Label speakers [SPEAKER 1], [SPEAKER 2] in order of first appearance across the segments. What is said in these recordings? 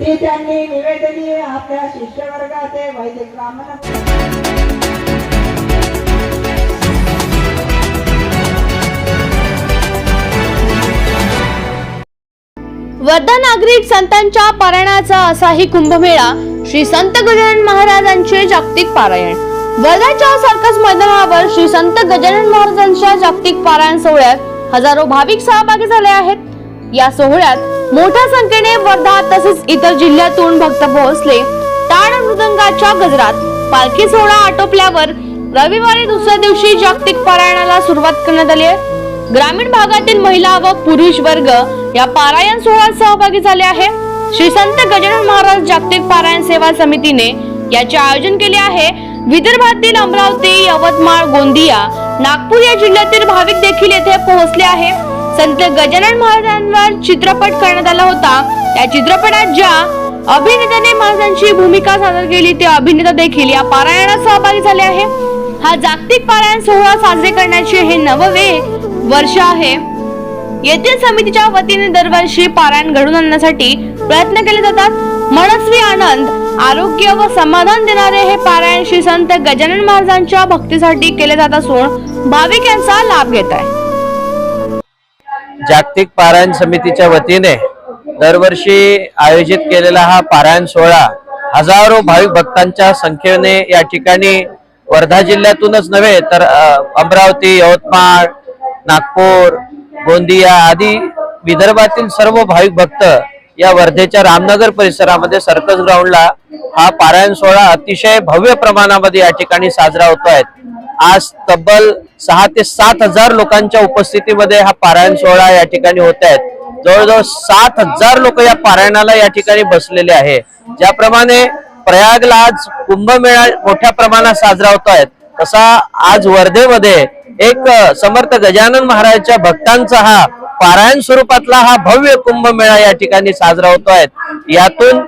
[SPEAKER 1] ती त्यांनी निवेदनीय आपल्या शिष्यवर्गाचे वैदिक ब्राह्मण.
[SPEAKER 2] वर्धा नागरिक संतांच्या पारायणाचा असाही कुंभमेळा श्री संत गजानन महाराजांचे जागतिक पारायण. वर्धाच्या सर्कस मैदानावर श्री संत गजानन महाराजांच्या जागतिक पारायण सोहळ्यात हजारो भाविक सहभागी झाले आहेत. या सोहळ्यात मोठ्या संख्येने वर्धा तसेच इतर जिल्ह्यातून भक्त पोहोचले. टाळ मृदंगाच्या गजरात पालखी सोहळा आटोपल्यावर रविवारी दुसऱ्या दिवशी जागतिक पारायणाला सुरुवात करण्यात आली आहे. ग्रामीण भागातील महिला व पुरुष वर्ग या पारायण सोहळ्यात सहभागी झाले आहे. श्री संत गजानन महाराज जागतिक पारायण सेवा समितीने याचे आयोजन केले आहे. विदर्भातील अमरावती यवतमाळ गोंदिया नागपूर या जिल्ह्यातील भाविक देखील येथे पोहोचले आहे. संत गजानन महाराजांवर चित्रपट करण्यात आला होता. या चित्रपटात ज्या अभिनेत्याने महाराजांची भूमिका सादर केली ते अभिनेता देखील या पारायणात सहभागी झाले आहे. हा जागतिक पारायण सोहळा साजरे करण्याचे हे नववे वर्ष आहे. येथील समितीच्या वतीने दरवर्षी पारायण घडून आणण्यासाठी प्रयत्न केले जातात. मनस्वी आनंद आरोग्य व समाधान देणारे हे पारायण श्री संत गजानन महाराजांच्या भक्तीसाठी केले जात असून भाविक यांचा लाभ घेत आहे.
[SPEAKER 3] जागतिक पारायण समितीच्या वतीने दरवर्षी आयोजित केलेला हा पारायण सोहळा हजारो भाविक भक्तांच्या संख्येने या ठिकाणी वर्धा जिल्ह्यातूनच नव्हे तर अमरावती यवतमाळ नागपूर गोंदिया आदी विदर्भातील सर्व भाविक भक्त या वर्धेच्या रामनगर परिसरामध्ये सर्कस ग्राउंडला हा पारायण सोहळा अतिशय भव्य प्रमाणामध्ये या ठिकाणी साजरा होतो आहे आज तब्बल सहा ते सात हजार लोकांच्या उपस्थितीमध्ये हा पारायण सोहळा या ठिकाणी होत आहेत. जवळजवळ सात हजार लोक या पारायणाला या ठिकाणी बसलेले आहे. ज्याप्रमाणे प्रयागला आज कुंभमेळा मोठ्या प्रमाणात साजरा होतो आहे. तसा आज वर्धेमध्ये एक समर्थ गजानन महाराजच्या भक्तांचा हा पारायण स्वरूपातला हा भव्य कुंभमेळा या ठिकाणी साजरा होतो आहे. यातून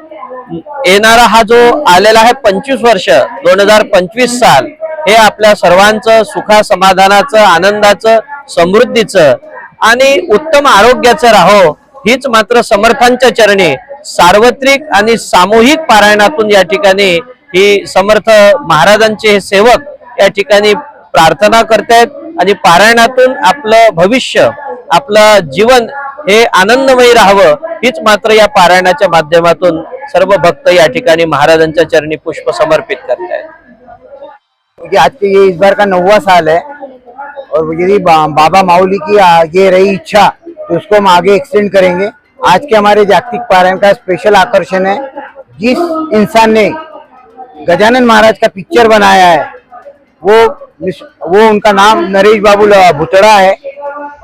[SPEAKER 3] येणारा हा जो आलेला आहे पंचवीस वर्ष दोन हजार पंचवीस साल हे आपल्या सर्वांचं सुखा समाधानाचं आनंदाचं समृद्धीचं आणि उत्तम आरोग्याचं राहो हीच मात्र समर्थांच्या चरणी. सार्वत्रिक आणि सामूहिक पारायणातून या ठिकाणी ही समर्थ महाराजांचे हे सेवक या ठिकाणी प्रार्थना करतायत आणि पारायणातून आपलं भविष्य आपलं जीवन हे आनंदमयी राहावं हीच मात्र या पारायणाच्या माध्यमातून सर्व भक्त या ठिकाणी महाराजांच्या चरणी पुष्प समर्पित करतायत.
[SPEAKER 4] क्योंकि आज के ये इस बार का नौवा साल है और यदि बाबा माउली की ये रही इच्छा तो उसको हम आगे एक्सटेंड करेंगे। आज के हमारे जागतिक पारायण का स्पेशल आकर्षण है, जिस इंसान ने गजानन महाराज का पिक्चर बनाया है, वो वो उनका नाम नरेश बाबू भुतड़ा है।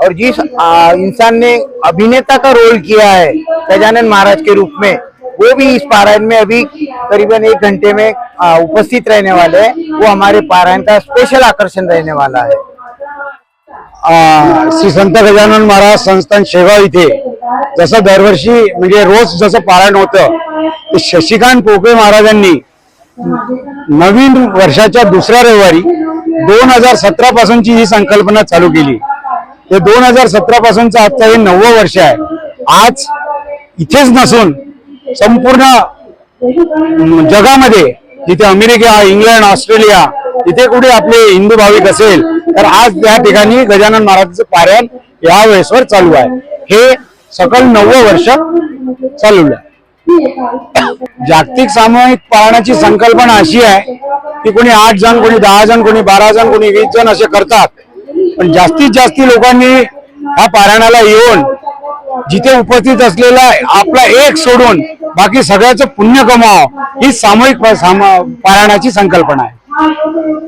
[SPEAKER 4] और जिस इंसान ने अभिनेता का रोल किया है, गजानन महाराज के रूप में, वो भी इस पारायण में अभी करीबन एक घंटे में उपस्थित रहने वाले हैं वो हमारे पारायण का स्पेशल आकर्षण रहने वाला है।
[SPEAKER 5] आ, श्री संत गजानन महाराज संस्थान शेगाव इथे जसं दरवर्षी म्हणजे रोज जसं पारायण होतं ते शशिकांत पोकळे महाराजांनी नवीन वर्षाच्या दुसऱ्या रविवारी दोन हजार सतरा पासूनची ही संकल्पना चालू केली. ते दोन हजार सतरा पासूनचं आजचं हे नववं वर्ष आहे. आज इथेच नसून संपूर्ण जगामध्ये जिथे अमेरिका इंग्लंड ऑस्ट्रेलिया तिथे कुठे आपले हिंदू भाविक असेल तर आज त्या ठिकाणी गजानन महाराजांचं पारायण या वेळेसवर चालू आहे. हे सकल नव्वद वर्ष चालू आहे. जागतिक सामूहिक पाळण्याची संकल्पना अशी आहे की कोणी आठ जण कोणी दहा जण कोणी बारा जण कोणी वीस जण असे करतात. पण जास्तीत जास्त लोकांनी ह्या पारायणाला येऊन जिथे उपस्थित असलेला आपला एक सोडून बाकी सगळ्याचं पुण्य कमाव ही सामूहिक पारायणाची संकल्पना आहे.